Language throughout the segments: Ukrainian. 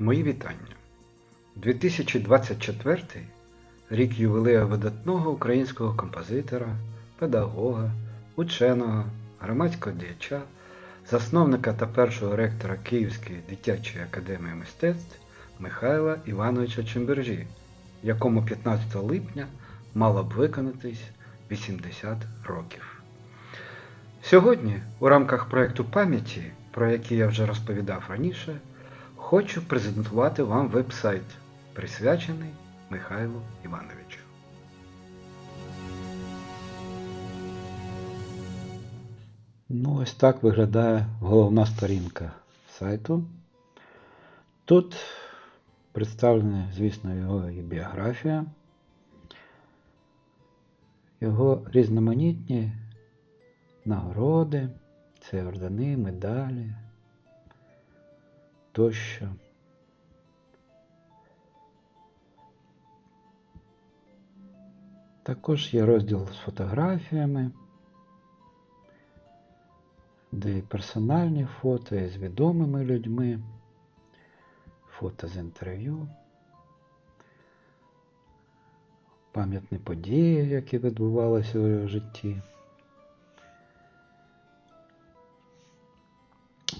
Мої вітання. 2024 рік ювілею видатного українського композитора, педагога, ученого, громадського діяча, засновника та першого ректора Київської дитячої академії мистецтв Михайла Івановича Чимбержі, якому 15 липня мало б виконатись 80 років. Сьогодні, у рамках проєкту пам'яті, про який я вже розповідав раніше, хочу презентувати вам веб-сайт, присвячений Михайлу Івановичу. Ну, ось так виглядає головна сторінка сайту. Тут представлена, звісно, його і біографія, його різноманітні нагороди, це ордени, медалі тощо. Також є розділ з фотографіями, де і персональні фото, і з відомими людьми, фото з інтерв'ю, пам'ятні події, які відбувалися у житті.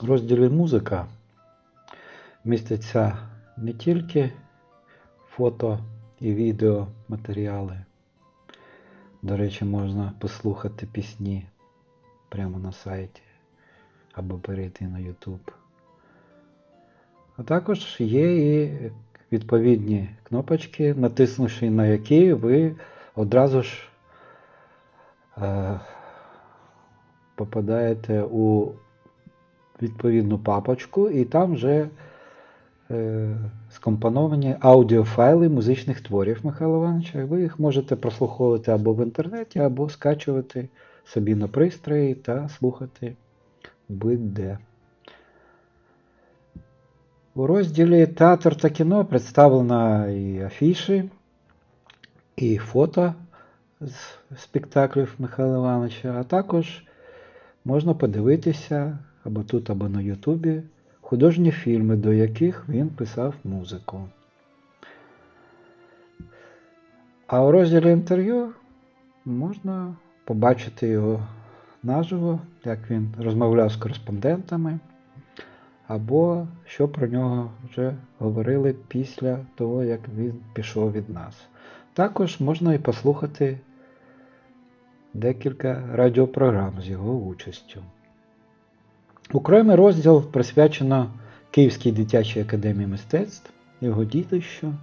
В розділі музика містяться не тільки фото і відео матеріали. До речі, можна послухати пісні прямо на сайті або перейти на YouTube. А також є і відповідні кнопочки, натиснувши на які ви одразу ж е, попадаєте у відповідну папочку, і там вже скомпоновані аудіофайли музичних творів Михайла Івановича. Ви їх можете прослуховувати або в інтернеті, або скачувати собі на пристрої та слухати будь-де. У розділі Театр та кіно представлено і афіші, і фото з спектаклів Михайла Івановича, а також можна подивитися або тут, або на Ютубі художні фільми, до яких він писав музику. А у розділі інтерв'ю можна побачити його наживо, як він розмовляв з кореспондентами, або що про нього вже говорили після того, як він пішов від нас. Також можна і послухати декілька радіопрограм з його участю. Окремий розділ присвячено Київській дитячій академії мистецтв, його дітищу.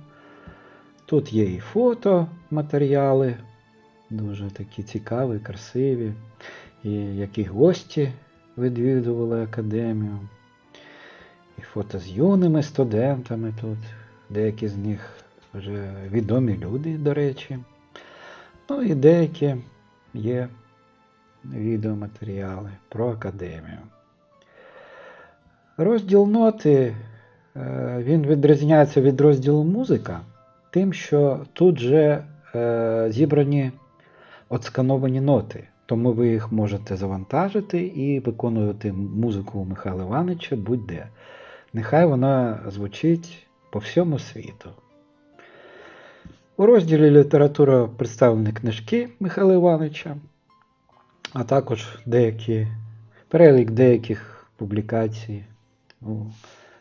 Тут є і фото матеріали, дуже такі цікаві, красиві, і які гості відвідували академію. І фото з юними студентами тут. Деякі з них вже відомі люди, до речі. Ну і деякі є відеоматеріали про академію. Розділ ноти е, він відрізняється від розділу музика, тим, що тут же е, зібрані отскановані ноти, тому ви їх можете завантажити і виконувати музику Михайла Івановича будь-де. Нехай вона звучить по всьому світу. У розділі література представлені книжки Михайла Івановича, а також деякі, перелік деяких публікацій у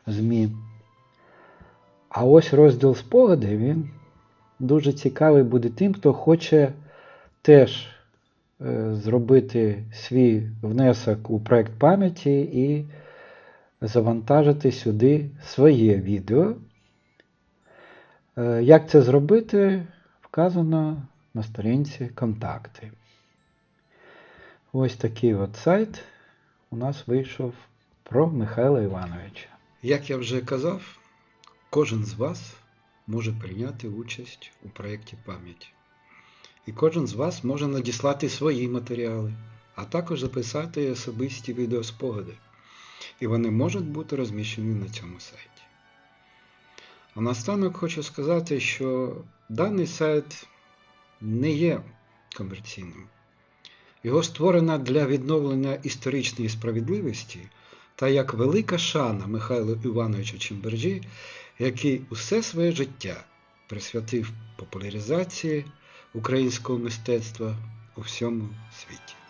ЗМІ. А ось розділ спогади, він дуже цікавий буде тим, хто хоче теж е, зробити свій внесок у проект пам'яті і завантажити сюди своє відео. Е, Як це зробити, вказано на сторінці контакти. Ось такий от сайт у нас вийшов про Михайла Івановича. Як я вже казав, кожен з вас може прийняти участь у проєкті пам'яті. І кожен з вас може надіслати свої матеріали, а також записати особисті відеоспогади. І вони можуть бути розміщені на цьому сайті. А наостанок хочу сказати, що даний сайт не є комерційним. Його створено для відновлення історичної справедливості та як велика шана Михайлу Івановичу Чимбержі, який усе своє життя присвятив популяризації українського мистецтва у всьому світі.